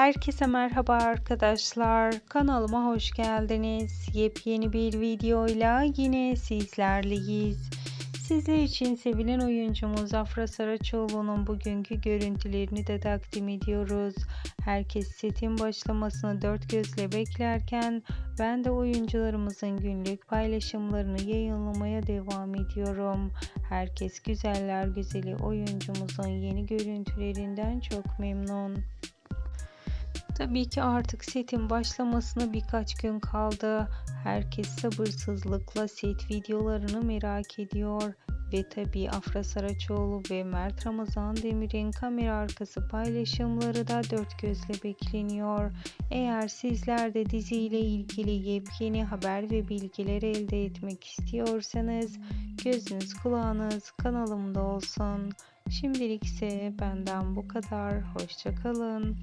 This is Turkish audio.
Herkese merhaba arkadaşlar. Kanalıma hoş geldiniz. Yepyeni bir videoyla yine sizlerleyiz. Sizler için sevilen oyuncumuz Afra Saraçoğlu'nun bugünkü görüntülerini de takdim ediyoruz. Herkes setin başlamasını dört gözle beklerken ben de oyuncularımızın günlük paylaşımlarını yayınlamaya devam ediyorum. Herkes güzeller güzeli oyuncumuzun yeni görüntülerinden çok memnun. Tabii ki artık setin başlamasına birkaç gün kaldı. Herkes sabırsızlıkla set videolarını merak ediyor. Ve tabii Afra Saraçoğlu ve Mert Ramazan Demir'in kamera arkası paylaşımları da dört gözle bekleniyor. Eğer sizler de diziyle ilgili yepyeni haber ve bilgiler elde etmek istiyorsanız gözünüz kulağınız kanalımda olsun. Şimdilik ise benden bu kadar. Hoşçakalın.